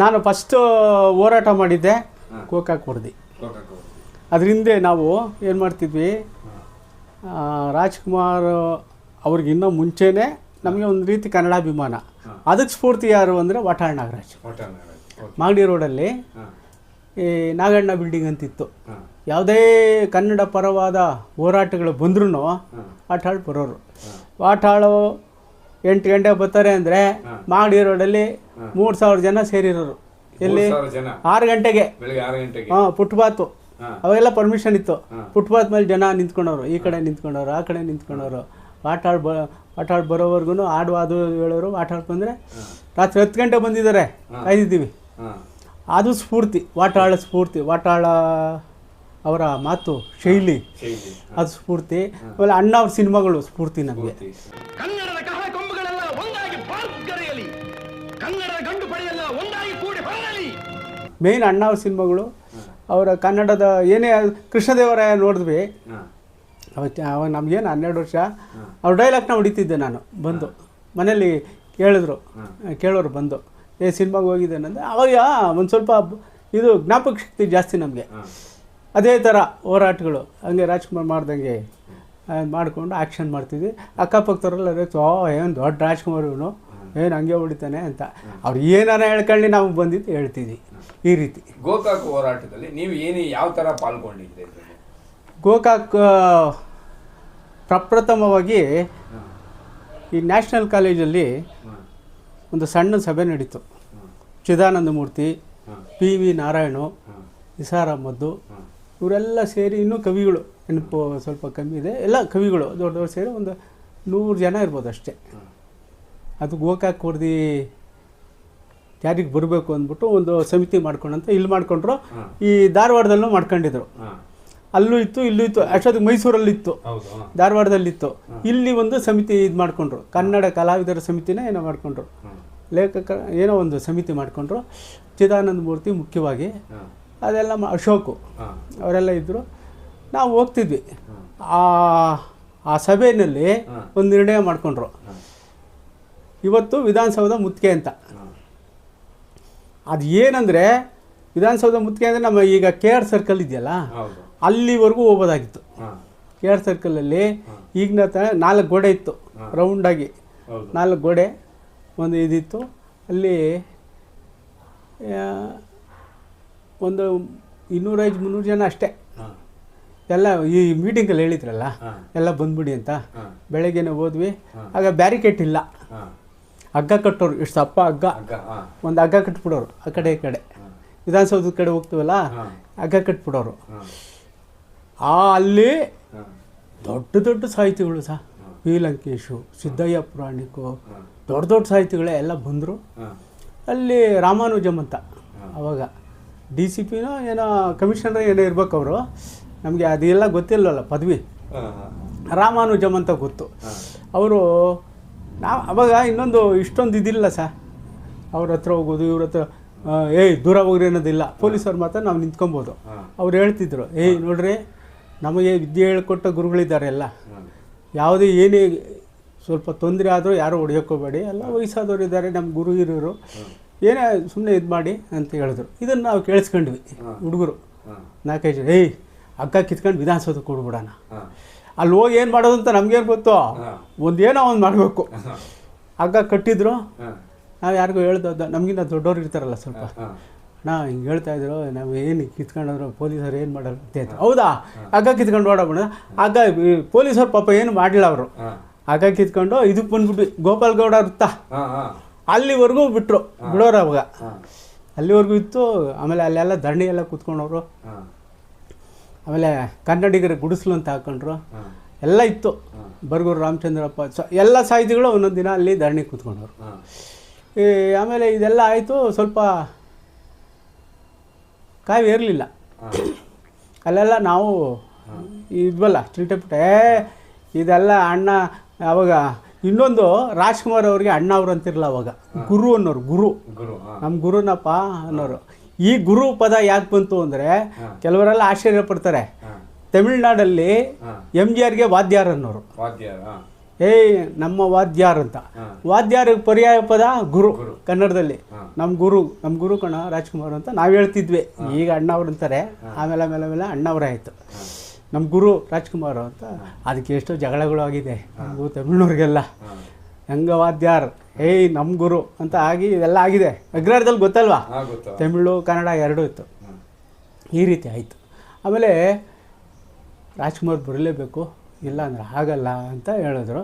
ನಾನು ಫಸ್ಟು ಹೋರಾಟ ಮಾಡಿದ್ದೆ ಗೋಕಾಕ್ ವರದಿ ಅದರಿಂದ ಹಿಂದೆ ನಾವು ಏನು ಮಾಡ್ತಿದ್ವಿ? ರಾಜ್ಕುಮಾರ್ ಅವ್ರಿಗೆ ಇನ್ನೂ ಮುಂಚೆನೇ ನಮಗೆ ಒಂದು ರೀತಿ ಕನ್ನಡಾಭಿಮಾನ. ಅದಕ್ಕೆ ಸ್ಫೂರ್ತಿ ಯಾರು ಅಂದರೆ ವಾಟಾಳ್ ನಾಗರಾಜ್. ಮಾಗಡಿ ರೋಡಲ್ಲಿ ಈ ನಾಗಣ್ಣ ಬಿಲ್ಡಿಂಗ್ ಅಂತಿತ್ತು. ಯಾವುದೇ ಕನ್ನಡ ಪರವಾದ ಹೋರಾಟಗಳು ಬಂದ್ರೂ ವಾಟಾಳ್ ಬರೋರು. ವಾಟಾಳು ಎಂಟು ಗಂಟೆಗೆ ಬರ್ತಾರೆ ಅಂದರೆ ಮಾಗಡಿ ರೋಡಲ್ಲಿ ಮೂರು ಸಾವಿರ ಜನ ಸೇರಿರೋರು. ಎಲ್ಲಿ? ಜನ? ಆರು ಗಂಟೆಗೆ. ಬೆಳಿಗ್ಗೆ ಆರು ಗಂಟೆಗೆ? ಹಾಂ ಫುಟ್ಪಾತು. ಅವೆಲ್ಲ ಪರ್ಮಿಷನ್ ಇತ್ತು. ಫುಟ್ಪಾತ್ ಮೇಲೆ ಜನ ನಿಂತ್ಕೊಂಡವ್ರು ಈ ಕಡೆ ನಿಂತ್ಕೊಂಡವ್ರು ಆ ಕಡೆ ನಿಂತ್ಕೊಂಡವ್ರು. ಆಟಾಡ್ ಬ ಆಟಾಡ್ ಬರೋವರೆಗೂ ಆಡು ಅದು ಹೇಳೋರು ಆಟಾಡ್ ಬಂದ್ರೆ ರಾತ್ರಿ ಹತ್ತು ಗಂಟೆ ಬಂದಿದ್ದಾರೆ. ಕಾಯ್ದಿದ್ದೀವಿ. ಅದು ಸ್ಫೂರ್ತಿ ವಾಟಾಳ ಸ್ಫೂರ್ತಿ ವಾಟಾಳ ಅವರ ಮಾತು ಶೈಲಿ. ಶೈಲಿ. ಅದು ಸ್ಫೂರ್ತಿ. ಆಮೇಲೆ ಅಣ್ಣ ಅವ್ರ ಸಿನಿಮಾಗಳು ಸ್ಫೂರ್ತಿ ನಮಗೆ. ಮೇಯ್ನ್ ಅಣ್ಣಾವ್ರ ಸಿನಿಮಾಗಳು ಅವರ ಕನ್ನಡದ ಏನೇ ಕೃಷ್ಣದೇವರಾಯ ನೋಡಿದ್ವಿ. ಅವತ್ತು ಅವಾಗ ನಮಗೇನು ಹನ್ನೆರಡು ವರ್ಷ ಅವ್ರ ಡೈಲಾಗ್ನ ಹೊಡಿತಿದ್ದೆ ನಾನು ಬಂದು. ಮನೇಲಿ ಕೇಳಿದ್ರು. ಕೇಳೋರು ಬಂದು. ಏ ಸಿನಿಮಾಗೆ ಹೋಗಿದ್ದೇನಂದ್ರೆ ಅವಾಗ ಒಂದು ಸ್ವಲ್ಪ ಇದು ಜ್ಞಾಪಕ ಶಕ್ತಿ ಜಾಸ್ತಿ ನಮಗೆ. ಅದೇ ಥರ ಹೋರಾಟಗಳು. ಹಂಗೆ ರಾಜ್ಕುಮಾರ್ ಮಾಡ್ದಂಗೆ ಮಾಡಿಕೊಂಡು ಆ್ಯಕ್ಷನ್ ಮಾಡ್ತಿದ್ವಿ. ಅಕ್ಕಪಕ್ಕದವರೆಲ್ಲ ಓ ಏನು ದೊಡ್ಡ ರಾಜ್ಕುಮಾರ್ ಇವನು. ಏನು ಹಂಗೆ ಹೊಡಿತಾನೆ ಅಂತ. ಅವ್ರು ಏನಾರ ಹೇಳ್ಕೊಳ್ಳಿ ನಾವು ಬಂದಿದ್ದು ಹೇಳ್ತಿದ್ವಿ ಈ ರೀತಿ. ಗೋಕಾಕ್ ಹೋರಾಟದಲ್ಲಿ ನೀವು ಏನು ಯಾವ ತರ ಪಾಲ್ಗೊಂಡಿದ್ದೆ ಗೋಕಾಕ್ ಪ್ರಪ್ರಥಮವಾಗಿ ಈ ನ್ಯಾಷನಲ್ ಕಾಲೇಜಲ್ಲಿ ಒಂದು ಸಣ್ಣ ಸಭೆ ನಡೀತು. ಚಿದಾನಂದ ಮೂರ್ತಿ ಹ್ಮ್. P V Narayan. Nisar Ahmed ಇವರೆಲ್ಲ ಸೇರಿ ಇನ್ನೂ ಕವಿಗಳು ನೆನಪು ಸ್ವಲ್ಪ ಕಮ್ಮಿ ಇದೆ. ಎಲ್ಲ ಕವಿಗಳು ದೊಡ್ಡವರು ಸೇರಿ ಒಂದು ನೂರು ಜನ ಇರ್ಬೋದು ಅಷ್ಟೇ. ಅದು ಗೋಕಾಕ್ ವರದಿ ಯಾರಿಗೆ ಬರಬೇಕು ಅಂದ್ಬಿಟ್ಟು ಒಂದು ಸಮಿತಿ ಮಾಡ್ಕೊಂಡಂತ. ಇಲ್ಲಿ ಮಾಡ್ಕೊಂಡ್ರು. ಈ ಧಾರವಾಡದಲ್ಲೂ ಮಾಡ್ಕೊಂಡಿದ್ರು. ಅಲ್ಲೂ ಇತ್ತು ಇಲ್ಲೂ ಇತ್ತು. ಅಷ್ಟೊತ್ತಿಗೆ ಮೈಸೂರಲ್ಲಿ ಇತ್ತು. ಧಾರವಾಡದಲ್ಲಿತ್ತು. ಇಲ್ಲಿ ಒಂದು ಸಮಿತಿ ಇದು ಮಾಡ್ಕೊಂಡ್ರು. ಕನ್ನಡ ಕಲಾವಿದರ ಸಮಿತಿನೇ ಏನೋ ಮಾಡ್ಕೊಂಡ್ರು. ಲೇಖಕ ಏನೋ ಒಂದು ಸಮಿತಿ ಮಾಡ್ಕೊಂಡ್ರು. ಚಿದಾನಂದ ಮೂರ್ತಿ ಮುಖ್ಯವಾಗಿ. ಅದೆಲ್ಲ ಅಶೋಕು. ಅವರೆಲ್ಲ ಇದ್ದರು ನಾವು ಹೋಗ್ತಿದ್ವಿ. ಆ ಆ ಸಭೆಯಲ್ಲಿ ಒಂದು ನಿರ್ಣಯ ಮಾಡ್ಕೊಂಡ್ರು. ಇವತ್ತು ವಿಧಾನಸೌಧ ಮುತ್ತಿಗೆ ಅಂತ. ಅದು ಏನಂದರೆ ವಿಧಾನಸೌಧ ಮುತ್ತಿಗೆ ಅಂದರೆ ನಮ್ಮ ಈಗ ಕೆ ಆರ್ ಸರ್ಕಲ್ ಇದೆಯಲ್ಲ ಅಲ್ಲಿವರೆಗೂ ಹೋಗೋದಾಗಿತ್ತು. ಕೆ ಆರ್ ಸರ್ಕಲಲ್ಲಿ ಈಗಿನ ತ ನಾಲ್ಕು ಗೋಡೆ ಇತ್ತು ರೌಂಡಾಗಿ. ನಾಲ್ಕು ಗೋಡೆ ಒಂದು ಇದಿತ್ತು. ಅಲ್ಲಿ ಒಂದು ಇನ್ನೂರೈದು ಮುನ್ನೂರು ಜನ ಅಷ್ಟೇ. ಎಲ್ಲ ಈ ಮೀಟಿಂಗಲ್ಲಿ ಹೇಳಿದ್ರಲ್ಲ. ಎಲ್ಲ ಬಂದ್ಬಿಡಿ ಅಂತ. ಬೆಳಗ್ಗೆನೇ ಹೋದ್ವಿ. ಆಗ ಬ್ಯಾರಿಕೇಟ್ ಇಲ್ಲ. ಹಗ್ಗ ಕಟ್ಟೋರು ಇಷ್ಟು ದಪ್ಪ ಹಗ್ಗ. ಒಂದು ಹಗ್ಗ ಕಟ್ಬಿಡೋರು ಆ ಕಡೆ ಈ ಕಡೆ. ವಿಧಾನಸೌಧದ ಕಡೆ ಹೋಗ್ತೀವಲ್ಲ. ಹಗ್ಗ ಕಟ್ಬಿಡೋರು. ಆ ಅಲ್ಲಿ ದೊಡ್ಡ ದೊಡ್ಡ ಸಾಹಿತಿಗಳು ಸಹ. ಪಿ ಲಂಕೇಶು ಸಿದ್ದಯ್ಯ ಪುರಾಣಿಕು ದೊಡ್ಡ ದೊಡ್ಡ ಸಾಹಿತಿಗಳೇ ಎಲ್ಲ ಬಂದರು. ಅಲ್ಲಿ ರಾಮಾನುಜಮ್ ಅಂತ. ಅವಾಗ ಡಿ ಸಿ ಪಿನೋ ಏನೋ ಕಮಿಷನರ್ ಏನೋ ಇರ್ಬೇಕು ಅವರು. ನಮಗೆ ಅದೆಲ್ಲ ಗೊತ್ತಿಲ್ಲವಲ್ಲ ಪದವಿ. ರಾಮಾನುಜಮ್ ಅಂತ ಗೊತ್ತು. ಅವರು ನಾವು ಅವಾಗ ಇನ್ನೊಂದು ಇಷ್ಟೊಂದು ಇದಿಲ್ಲ ಸರ್. ಅವ್ರ ಹತ್ರ ಹೋಗೋದು ಇವ್ರ ಹತ್ರ ಏಯ್ ದೂರ ಹೋಗ್ರಿ ಅನ್ನೋದಿಲ್ಲ. ಪೊಲೀಸವ್ರು ಮಾತ್ರ ನಾವು ನಿಂತ್ಕೊಬೋದು. ಅವ್ರು ಹೇಳ್ತಿದ್ರು ಏಯ್ ನೋಡ್ರಿ ನಮಗೆ ವಿದ್ಯೆ ಹೇಳ್ಕೊಟ್ಟ ಗುರುಗಳಿದ್ದಾರೆ ಎಲ್ಲ. ಯಾವುದೇ ಏನೇ ಸ್ವಲ್ಪ ತೊಂದರೆ ಆದರೂ ಯಾರು ಹೊಡೆಯೋಕ್ಕೋಬೇಡಿ ಎಲ್ಲ ವಯಸ್ಸಾದವ್ರು ಇದ್ದಾರೆ ನಮ್ಮ ಗುರು ಹಿರಿಯರು. ಏನೇ ಸುಮ್ಮನೆ ಇದು ಮಾಡಿ ಅಂತ ಹೇಳಿದ್ರು. ಇದನ್ನು ನಾವು ಕೇಳಿಸ್ಕೊಂಡ್ವಿ ಹುಡುಗರು. ನಾಲ್ಕೈದು ಜನ ಏಯ್ ಹಗ್ಗ ಕಿತ್ಕೊಂಡು ವಿಧಾನಸೌಧಕ್ಕೆ ಕೊಡ್ಬಿಡೋಣ. ಅಲ್ಲಿ ಹೋಗಿ ಏನು ಮಾಡೋದು ಅಂತ ನಮ್ಗೇನು ಗೊತ್ತು? ಒಂದೇನೋ ಒಂದು ಮಾಡಬೇಕು. ಹಗ್ಗ ಕಟ್ಟಿದ್ರು. ನಾವು ಯಾರಿಗೂ ಹೇಳ್ದದ್ದು ನಮಗಿಂತ ದೊಡ್ಡವ್ರು ಇರ್ತಾರಲ್ಲ ಸ್ವಲ್ಪ. ಅಣ್ಣ ನಾ ಹಿಂಗೆ ಹೇಳ್ತಾ ಇದ್ರು ನಾವು ಏನು ಕಿತ್ಕೊಂಡ್ರು ಪೊಲೀಸರು ಏನು ಮಾಡೋರು ಅಂತ ಹೌದಾ? ಹಗ್ಗ ಕಿತ್ಕೊಂಡು ಓಡೋಣ ಹಗ್ಗ ಪೊಲೀಸರು ಪಾಪ ಏನು ಮಾಡಲಿಲ್ಲ ಅವರು. ಹಗ್ಗ ಕಿತ್ಕೊಂಡು ಇದಕ್ಕೆ ಬಂದ್ಬಿಟ್ಟು ಗೋಪಾಲ್ ಗೌಡ ವೃತ್ತ. ಅಲ್ಲಿವರೆಗೂ ಬಿಟ್ಟರು ಬಿಡೋರು ಅವಾಗ. ಅಲ್ಲಿವರೆಗೂ ಇತ್ತು ಆಮೇಲೆ ಅಲ್ಲೆಲ್ಲ ಧರಣಿ ಎಲ್ಲ ಕೂತ್ಕೊಂಡವರು. ಆಮೇಲೆ ಕನ್ನಡಿಗರ ಗುಡಿಸ್ಲು ಅಂತ ಹಾಕೊಂಡ್ರು. ಎಲ್ಲ ಇತ್ತು. ಬರ್ಗೂರು ರಾಮಚಂದ್ರಪ್ಪ ಸ- ಎಲ್ಲ ಸಾಹಿತಿಗಳು ಒಂದೊಂದು ದಿನ ಅಲ್ಲಿ ಧರಣಿ ಕೂತ್ಕೊಂಡವ್ರು. ಈ ಆಮೇಲೆ ಇದೆಲ್ಲ ಆಯಿತು ಸ್ವಲ್ಪ ಕಾಯಿ ಇರಲಿಲ್ಲ. ಅಲ್ಲೆಲ್ಲ ನಾವು ಇದ್ವಲ್ಲ ಚಿಲ್ಟೆಪುಟ ಏ ಇದೆಲ್ಲ ಅಣ್ಣ ಅವಾಗ ಇನ್ನೊಂದು ರಾಜ್ಕುಮಾರ್ ಅವ್ರಿಗೆ ಅಣ್ಣ ಅವ್ರು ಅಂತಿರಲ್ಲ ಅವಾಗ ಗುರು ಅನ್ನೋರು ಗುರು. ನಮ್ಮ ಗುರುನಪ್ಪ ಅನ್ನೋರು. ಈ ಗುರು ಪದ ಯಾಕೆ ಬಂತು ಅಂದರೆ ಕೆಲವರೆಲ್ಲ ಆಶ್ಚರ್ಯ ಪಡ್ತಾರೆ. ತಮಿಳ್ನಾಡಲ್ಲಿ ಎಂ ಎಂ ಜಿ ಆರ್ಗೆ ವಾದ್ಯಾರ್ ಅನ್ನೋರು. ಏಯ್ ನಮ್ಮ ವಾದ್ಯಾರ್ ಅಂತ. ವಾದ್ಯಾರಿಗೆ ಪರ್ಯಾಯ ಪದ? ಗುರು. ಕನ್ನಡದಲ್ಲಿ. ನಮ್ಮ ಗುರು ನಮ್ಮ ಗುರು ಕಣ ರಾಜ್ಕುಮಾರ್ ಅಂತ ನಾವು ಹೇಳ್ತಿದ್ವಿ. ಈಗ ಅಣ್ಣವ್ರು ಅಂತಾರೆ. ಆಮೇಲೆ ಆಮೇಲೆ ಆಮೇಲೆ ಅಣ್ಣವರೇ ಆಯಿತು. ನಮ್ಮ ಗುರು ರಾಜ್ಕುಮಾರ್ ಅಂತ. ಅದಕ್ಕೆ ಎಷ್ಟೋ ಜಗಳಗಳು ಆಗಿದೆ. ನಮಗೂ ತಮಿಳ್ನವ್ರಿಗೆಲ್ಲ. ಹೆಂಗ ವಾದ್ಯಾರ್? ಏಯ್ ನಮ್ಮ ಗುರು ಅಂತ ಆಗಿ ಇದೆಲ್ಲ ಆಗಿದೆ. ಅಗ್ರಹಾರದಲ್ಲಿ ಗೊತ್ತಲ್ವಾ? ತಮಿಳು ಕನ್ನಡ ಎರಡೂ ಇತ್ತು. ಈ ರೀತಿ ಆಯಿತು. ಆಮೇಲೆ ರಾಜ್ಕುಮಾರ್ ಬರಲೇಬೇಕು ಇಲ್ಲ ಅಂದ್ರೆ ಆಗಲ್ಲ ಅಂತ ಹೇಳಿದ್ರು.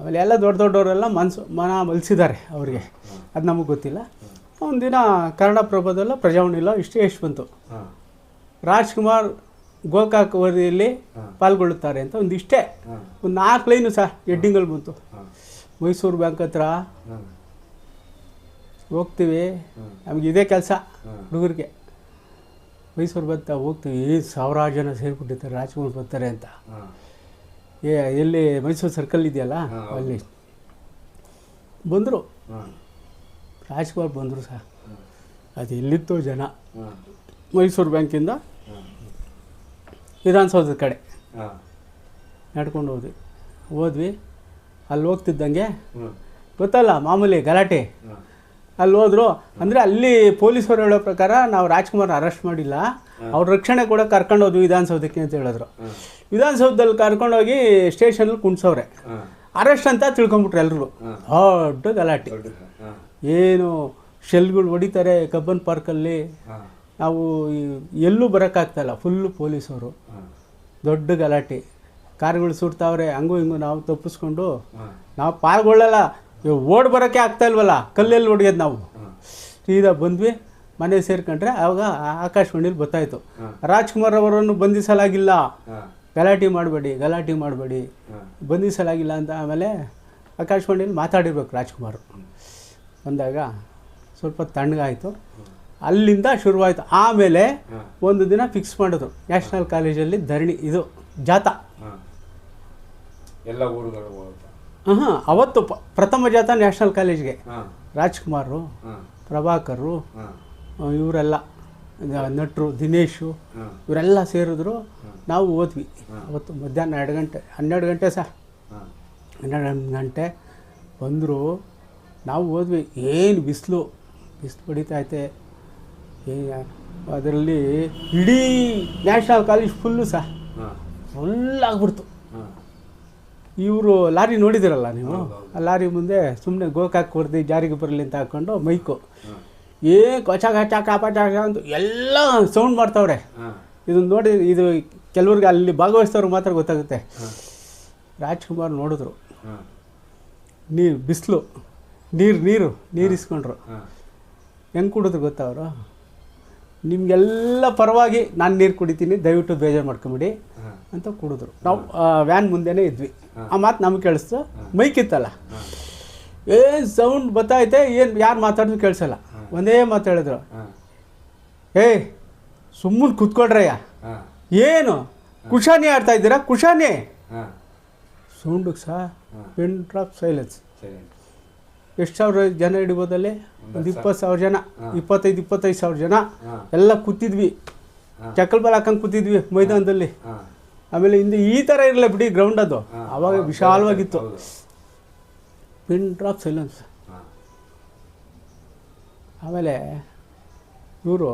ಆಮೇಲೆ ಎಲ್ಲ ದೊಡ್ಡ ದೊಡ್ಡವರೆಲ್ಲ ಮನ್ಸು ಮನ ಮಲಿಸಿದ್ದಾರೆ ಅವರಿಗೆ. ಅದು ನಮಗೆ ಗೊತ್ತಿಲ್ಲ. ಒಂದಿನ ಕನ್ನಡ ಪ್ರಭದಲ್ಲ ಪ್ರಜಾವಾಣಿಲ್ಲ ಇಷ್ಟೇ ಎಷ್ಟು ಬಂತು. ರಾಜ್ಕುಮಾರ್ ಗೋಕಾಕ್ ವರದಿಯಲ್ಲಿ ಪಾಲ್ಗೊಳ್ಳುತ್ತಾರೆ ಅಂತ ಒಂದಿಷ್ಟೇ. ಒಂದು ನಾಲ್ಕು ಲೈನು ಸಹ ಎಡ್ಡಿಂಗಲ್ಲಿ ಬಂತು. ಮೈಸೂರು ಬ್ಯಾಂಕ್ ಹತ್ರ ಹೋಗ್ತೀವಿ. ನಮ್ಗೆ ಇದೇ ಕೆಲಸ ಹುಡುಗರಿಗೆ. ಮೈಸೂರು ಬಂತ ಹೋಗ್ತೀವಿ. ಸಾವಿರಾರು ಜನ ಸೇರಿಬಿಟ್ಟಿರ್ತಾರೆ ರಾಜ್ಕುಮಾರ್ ಬರ್ತಾರೆ ಅಂತ. ಏ ಎಲ್ಲಿ ಮೈಸೂರು ಸರ್ಕಲ್ ಇದೆಯಲ್ಲ? ಅಲ್ಲಿ. ಬಂದರು. ರಾಜ್ಕುಮಾರ್ ಬಂದರು ಸಹ. ಅದು ಎಲ್ಲಿತ್ತು ಜನ. ಮೈಸೂರು ಬ್ಯಾಂಕಿಂದ ವಿಧಾನಸೌಧದ ಕಡೆ ನಡ್ಕೊಂಡು ಹೋದ್ವಿ. ಹೋದ್ವಿ. ಅಲ್ಲಿ ಹೋಗ್ತಿದ್ದಂಗೆ? ಗೊತ್ತಲ್ಲ ಮಾಮೂಲಿ ಗಲಾಟೆ. ಅಲ್ಲಿ ಹೋದ್ರು. ಅಂದರೆ ಅಲ್ಲಿ ಪೊಲೀಸರು ಹೇಳೋ ಪ್ರಕಾರ ನಾವು ರಾಜ್ಕುಮಾರ್ ಅರೆಸ್ಟ್ ಮಾಡಿಲ್ಲ. ಅವ್ರ ರಕ್ಷಣೆ ಕೂಡ ಕರ್ಕೊಂಡು ಹೋದ್ವಿ ವಿಧಾನಸೌಧಕ್ಕೆ ಅಂತ ಹೇಳಿದ್ರು. ವಿಧಾನಸೌಧದಲ್ಲಿ ಕರ್ಕೊಂಡೋಗಿ ಸ್ಟೇಷನಲ್ಲಿ ಕುಣ್ಸವ್ರೆ. ಹಾ ಅರೆಸ್ಟ್ ಅಂತ ತಿಳ್ಕೊಂಬಿಟ್ರೆ ಎಲ್ಲರೂ ದೊಡ್ಡ ಗಲಾಟೆ. ಏನು ಶೆಲ್ಗಳು ಹೊಡಿತಾರೆ ಕಬ್ಬನ್ ಪಾರ್ಕಲ್ಲಿ. ನಾವು ಎಲ್ಲೂ ಬರೋಕ್ಕಾಗ್ತಾಯಿಲ್ಲ ಫುಲ್ಲು ಪೊಲೀಸವರು ದೊಡ್ಡ ಗಲಾಟೆ. ಕಾರ್ಗಳು ಸುಡ್ತಾವ್ರೆ ಹಂಗೂ ಹಿಂಗೂ ನಾವು ತಪ್ಪಿಸ್ಕೊಂಡು ನಾವು ಪಾಲ್ಗೊಳ್ಳಲ್ಲ. ಓಡ್ ಬರೋಕ್ಕೆ ಆಗ್ತಾ ಇಲ್ವಲ್ಲ ಕಲ್ಲಲ್ಲಿ ಹೊಡೆಯೋದು ನಾವು. ಈಗ ಸೀದಾ ಬಂದ್ವಿ ಮನೆ ಸೇರ್ಕೊಂಡ್ರೆ ಆವಾಗ ಆಕಾಶವಾಣಿಲಿ ಗೊತ್ತಾಯಿತು. ರಾಜ್ಕುಮಾರ್ ಅವರನ್ನು ಬಂಧಿಸಲಾಗಿಲ್ಲ. ಗಲಾಟೆ ಮಾಡಬೇಡಿ ಗಲಾಟೆ ಮಾಡಬೇಡಿ. ಬಂಧಿಸಲಾಗಿಲ್ಲ ಅಂತ ಆಮೇಲೆ ಆಕಾಶವಾಣಿಯಲ್ಲಿ ಮಾತಾಡಿರ್ಬೇಕು ರಾಜ್ಕುಮಾರ್. ಬಂದಾಗ ಸ್ವಲ್ಪ ತಣ್ಣಗಾಯಿತು. ಅಲ್ಲಿಂದ ಶುರುವಾಯಿತು. ಆಮೇಲೆ ಒಂದು ದಿನ ಫಿಕ್ಸ್ ಮಾಡಿದ್ರು. ನ್ಯಾಷನಲ್ ಕಾಲೇಜಲ್ಲಿ ಧರಣಿ ಇದು ಜಾಥಾ. ಎಲ್ಲ ಊರುಗಳು ಹಾಂ ಅವತ್ತು ಪ- ಪ್ರಥಮ ಜಾಥಾ ನ್ಯಾಷನಲ್ ಕಾಲೇಜ್ಗೆ. ರಾಜ್ಕುಮಾರು ಪ್ರಭಾಕರು ಇವರೆಲ್ಲ ನಟರು ದಿನೇಶು ಇವರೆಲ್ಲ ಸೇರಿದ್ರು. ನಾವು ಓದ್ವಿ ಅವತ್ತು ಮಧ್ಯಾಹ್ನ ಎರಡು ಗಂಟೆ ಹನ್ನೆರಡು ಗಂಟೆ ಸಹ ಹನ್ನೆರಡು ಗಂಟೆ ಬಂದರು. ನಾವು ಓದ್ವಿ ಏನು ಬಿಸಿಲು. ಬಿಸಿಲು ಹೊಡಿತೈತೆ ಅದರಲ್ಲಿ ಇಡೀ ನ್ಯಾಷನಲ್ ಕಾಲೇಜ್ ಫುಲ್ಲು ಸಹ ಫುಲ್ ಆಗ್ಬಿಡ್ತು. ಇವರು ಲಾರಿ ನೋಡಿದಿರಲ್ಲ ನೀವು? ಆ ಲಾರಿ ಮುಂದೆ ಸುಮ್ಮನೆ ಗೋಕಾಕ್ ಕೊಡ್ದು ಜಾರಿಗೆ ಬರಲಿ ಅಂತ ಹಾಕ್ಕೊಂಡು ಮೈಕು. ಏ ಕೊಚ ಕಚ ಕಾಪಾಚ ಅಂತ ಎಲ್ಲ ಸೌಂಡ್ ಮಾಡ್ತಾವ್ರೆ. ಇದನ್ನು ನೋಡಿ ಇದು ಕೆಲವ್ರಿಗೆ ಅಲ್ಲಿ ಭಾಗವಹಿಸ್ತವ್ರಿಗೆ ಮಾತ್ರ ಗೊತ್ತಾಗುತ್ತೆ. ರಾಜ್ಕುಮಾರ್ ನೋಡಿದ್ರು. ನೀರು ಬಿಸಿಲು ನೀರು ನೀರು ನೀರು ಇಸ್ಕೊಂಡ್ರು. ಹೆಂಗೆ ಕುಡಿದ್ರು ಗೊತ್ತವರು ನಿಮಗೆಲ್ಲ ಪರವಾಗಿ ನಾನು ನೀರು ಕುಡಿತೀನಿ ದಯವಿಟ್ಟು ಬೇಜಾರು ಮಾಡ್ಕೊಂಬಿಡಿ ಅಂತ ಕುಡಿದ್ರು. ನಾವು ವ್ಯಾನ್ ಮುಂದೆನೇ ಇದ್ವಿ. ಆ ಮಾತು ನಮ್ಗೆ ಕೇಳಿಸ್ತು. ಮೈಕಿತ್ತಲ್ಲ. ಏನು ಸೌಂಡ್ ಬತ್ತೈತೆ ಏನು ಯಾರು ಮಾತಾಡಿದ್ರು ಕೇಳಿಸಲ್ಲ. ಒಂದೇ ಮಾತು ಹೇಳಿದ್ರು. ಏಯ್ ಸುಮ್ಮನೆ ಕುತ್ಕೊಳ್ರಯ್ಯ. ಏನು? ಕುಶಾನಿ ಆಡ್ತಾ ಇದ್ದೀರಾ? ಕುಶಾನಿ? ಸೌಂಡಿಗೆ ಸಹ ಪಿನ್ ಡ್ರಾಪ್ ಸೈಲೆನ್ಸ್ ಎಷ್ಟು ಸಾವಿರ ಜನ ಹಿಡಿಬೋದಲ್ಲಿ? ಒಂದು ಇಪ್ಪತ್ತು ಸಾವಿರ ಜನ. ಇಪ್ಪತ್ತೈದು ಇಪ್ಪತ್ತೈದು ಸಾವಿರ ಜನ. ಎಲ್ಲ ಕೂತಿದ್ವಿ. ಚಕ್ಕಲ್ ಬಾಲ್ ಹಾಕೊಂಡು ಕೂತಿದ್ವಿ ಮೈದಾನದಲ್ಲಿ. ಆಮೇಲೆ ಹಿಂದೆ ಈ ಥರ ಇರಲಿಲ್ಲ ಬಿಡಿ ಗ್ರೌಂಡ್ ಅದು. ಅವಾಗ ಆವಾಗ ವಿಶಾಲವಾಗಿತ್ತು. ಪಿನ್ ಡ್ರಾಪ್ ಸೈಲೆನ್ಸ್ ಆಮೇಲೆ ಇವರು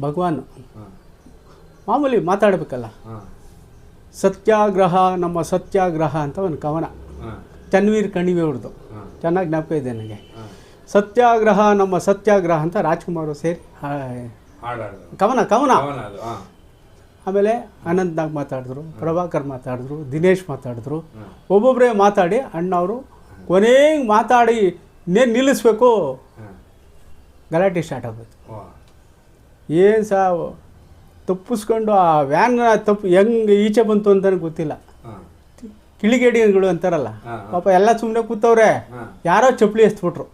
ಭಗವಾನ್ ಮಾಮೂಲಿ ಮಾತಾಡಬೇಕಲ್ಲ. ಸತ್ಯಾಗ್ರಹ ನಮ್ಮ ಸತ್ಯಾಗ್ರಹ ಅಂತ ಒಂದು ಕವನ. ಚನ್ವೀರ್ ಕಣಿವೆ ಅವ್ರದ್ದು ಚೆನ್ನಾಗಿ ಜ್ಞಾಪಕ ಇದೆ ನನಗೆ. ಸತ್ಯಾಗ್ರಹ ನಮ್ಮ ಸತ್ಯಾಗ್ರಹ ಅಂತ ರಾಜ್ಕುಮಾರ್ ಸೇರಿ ಕವನ ಕವನ. ಆಮೇಲೆ ಅನಂತ್ ನಾಗ್ ಮಾತಾಡಿದ್ರು ಪ್ರಭಾಕರ್ ಮಾತಾಡಿದ್ರು ದಿನೇಶ್ ಮಾತಾಡಿದ್ರು. ಒಬ್ಬೊಬ್ಬರೇ ಮಾತಾಡಿ ಅಣ್ಣವರು ಕೊನೆಗೆ ಮಾತಾಡಿ ಇನ್ನೇನು ನಿಲ್ಲಿಸ್ಬೇಕು? ಗಲಾಟೆ ಸ್ಟಾರ್ಟ್ ಆಗೋಯ್ತು ಏನು ಸಹ ತಪ್ಪಿಸ್ಕೊಂಡು ಆ ವ್ಯಾನ್ ತಪ್ಪು ಹೆಂಗೆ ಈಚೆ ಬಂತು ಅಂತಲೇ ಗೊತ್ತಿಲ್ಲ. ಕಿಳಿಗೇಡಿಗಳು ಅಂತಾರಲ್ಲ. ಪಾಪ ಎಲ್ಲ ಸುಮ್ಮನೆ ಕೂತವ್ರೆ. ಯಾರೋ ಚಪ್ಪಲಿ ಎಸ್ಬಿಟ್ರು.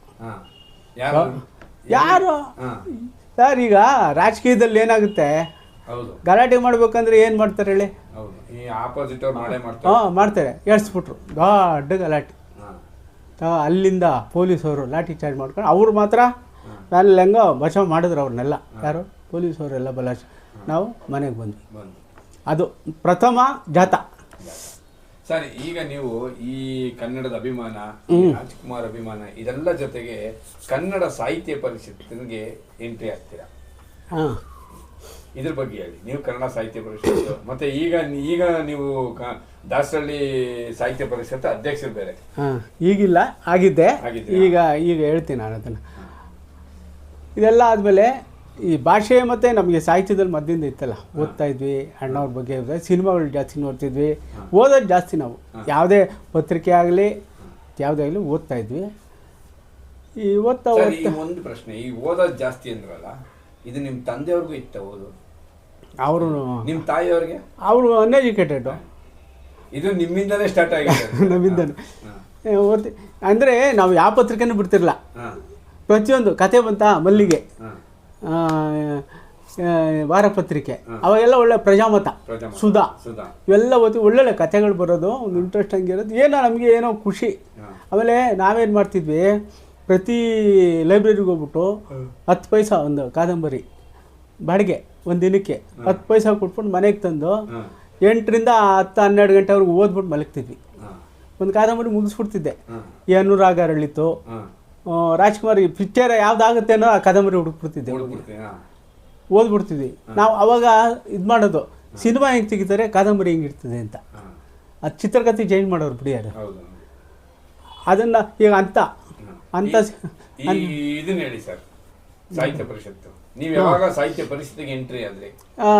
ಯಾರೋ? ಸರ್ ಈಗ ರಾಜಕೀಯದಲ್ಲಿ ಏನಾಗುತ್ತೆ? ಗಲಾಟೆ ಮಾಡ್ಬೇಕಂದ್ರೆ ಏನು ಮಾಡ್ತಾರೆ ಹೇಳಿ? ಹೌದು. ಈ ಆಪೋಸಿಟ್ ಅವ್ರು ಮಾಡ್ತಾರೆ. ಹಾಂ ಮಾಡ್ತಾರೆ. ಏಳ್ಸ್ಬಿಟ್ರು ದೊಡ್ಡ ಗಲಾಟೆ. ಅಲ್ಲಿಂದ ಪೊಲೀಸವರು ಲಾಠಿ ಚಾರ್ಜ್ ಮಾಡ್ಕೊಂಡು ಅವ್ರು ಮಾತ್ರ ನಾನು ಹೆಂಗೋ ಬಚಾವ್ ಮಾಡಿದ್ರು ಅವ್ರನ್ನೆಲ್ಲ. ಯಾರು? ಪೊಲೀಸವರೆಲ್ಲ ಬಲಾಚ್ ನಾವು ಮನೆಗೆ ಬಂದ್ವಿ. ಬಂದು ಅದು ಪ್ರಥಮ ಜಾತ. ಸರಿ ಈಗ ನೀವು ಈ ಕನ್ನಡದ ಅಭಿಮಾನ ರಾಜ್ಕುಮಾರ್ ಅಭಿಮಾನ ಇದೆಲ್ಲ ಜೊತೆಗೆ ಕನ್ನಡ ಸಾಹಿತ್ಯ ಪರಿಷತ್ತಿಗೆ ಎಂಟ್ರಿ ಆಗ್ತೀರಾ? ಹಾಂ. ಇದ್ರ ಬಗ್ಗೆ ಹೇಳಿ. ನೀವು ಕನ್ನಡ ಸಾಹಿತ್ಯ ಪರಿಷತ್ತು ಮತ್ತೆ ಈಗ ಈಗ ನೀವು ದಾಸಹಳ್ಳಿ ದಾಸರಳ್ಳಿ ಸಾಹಿತ್ಯ ಪರಿಷತ್ ಅಧ್ಯಕ್ಷರು ಬೇರೆ. ಹಾಂ ಈಗಿಲ್ಲ ಆಗಿದ್ದೆ? ಈಗ ಈಗ ಹೇಳ್ತೀನಿ ನಾನು ಅದನ್ನು. ಇದೆಲ್ಲ ಆದಮೇಲೆ ಈ ಭಾಷೆ ಮತ್ತು ನಮಗೆ ಸಾಹಿತ್ಯದಲ್ಲಿ ಮದ್ದಿಂದ ಇತ್ತಲ್ಲ. ಓದ್ತಾ ಇದ್ವಿ ಅಣ್ಣವ್ರ ಬಗ್ಗೆ. ಸಿನಿಮಾಗಳು ಜಾಸ್ತಿ ನೋಡ್ತಿದ್ವಿ. ಓದೋದು ಜಾಸ್ತಿ ನಾವು. ಯಾವುದೇ ಪತ್ರಿಕೆ ಆಗಲಿ ಯಾವುದೇ ಆಗಲಿ ಓದ್ತಾ ಇದ್ವಿ. ಈ ಓದ್ತಾ ಒಂದು ಪ್ರಶ್ನೆ. ಈ ಓದೋದು ಜಾಸ್ತಿ ಅಂದ್ರಲ್ಲ ಇದು ನಿಮ್ಮ ತಂದೆಯವ್ರಿಗೂ ಇತ್ತ ಓದು? ಅವರು ನಿಮ್ಮ ತಾಯಿಯವ್ರಿಗೆ ಅವರು ಅನ್ಎಜುಕೇಟೆಡು ಇದು ನಿಮ್ಮಿಂದಲೇ ಸ್ಟಾರ್ಟ್ ಆಗಿದೆ. ನಮ್ಮಿಂದನೇ ಓದಿ ಓದ್ತಿ ಅಂದರೆ ನಾವು ಯಾವ ಪತ್ರಿಕೆನೂ ಬಿಡ್ತಿರಲ್ಲ ಪ್ರತಿಯೊಂದು ಕತೆ ಬಂತಾ ಮಲ್ಲಿಗೆ. ವಾರಪತ್ರಿಕೆ. ಅವಾಗೆಲ್ಲ ಒಳ್ಳೆ ಪ್ರಜಾಮತ. ಸುಧಾ. ಇವೆಲ್ಲ ಓದಿ ಒಳ್ಳೊಳ್ಳೆ ಕತೆಗಳು ಬರೋದು ಒಂದು ಇಂಟ್ರೆಸ್ಟ್ ಹಂಗಿರೋದು ಏನೋ ನಮಗೆ ಏನೋ ಖುಷಿ. ಆಮೇಲೆ ನಾವೇನು ಮಾಡ್ತಿದ್ವಿ ಪ್ರತಿ ಲೈಬ್ರರಿಗೆ ಹೋಗ್ಬಿಟ್ಟು ಹತ್ತು ಪೈಸಾ ಒಂದು ಕಾದಂಬರಿ ಬಾಡಿಗೆ. ಒಂದು ದಿನಕ್ಕೆ ಹತ್ತು ಪೈಸಾ ಕೊಟ್ಬಿಟ್ಟು ಮನೆಗೆ ತಂದು. ಎಂಟರಿಂದ ಹತ್ತು ಹನ್ನೆರಡು ಗಂಟೆವರೆಗೂ ಓದ್ಬಿಟ್ಟು ಮಲಗ್ತಿದ್ವಿ. ಒಂದು ಕಾದಂಬರಿ ಮುಗಿಸ್ಬಿಡ್ತಿದ್ದೆ. ಏನು ರಾಗ ಅರಳಿತು ರಾಜ್ಕುಮಾರ್ ಪಿಕ್ಚರ್ ಯಾವ್ದಾಗುತ್ತೆ ಅನ್ನೋ ಆ ಕಾದಂಬರಿ ಹುಡುಕ್ಬಿಡ್ತಿದ್ದೆ. ಓದ್ಬಿಡ್ತಿದ್ವಿ. ನಾವು ಅವಾಗ ಇದು ಮಾಡೋದು ಸಿನಿಮಾ ಹೆಂಗೆ ತೆಗಿತಾರೆ ಕಾದಂಬರಿ ಹೆಂಗಿರ್ತದೆ ಅಂತ. ಆ ಅದು ಚಿತ್ರಕಥೆ ಚೇಂಜ್ ಮಾಡೋರು ಬಿಡಿ ಅದು ಅದನ್ನ ಈಗ ಅಂತ. ಅಂತ ಈ- ಈ ಇದನ್ನ ಹೇಳಿ ಸರ್ ಸಾಹಿತ್ಯ ಪರಿಷತ್ತು. ನೀವು ಯಾವಾಗ ಸಾಹಿತ್ಯ ಪರಿಸ್ಥಿತಿಗೆ ಎಂಟ್ರಿ ಆದ್ರಿ? ಆ,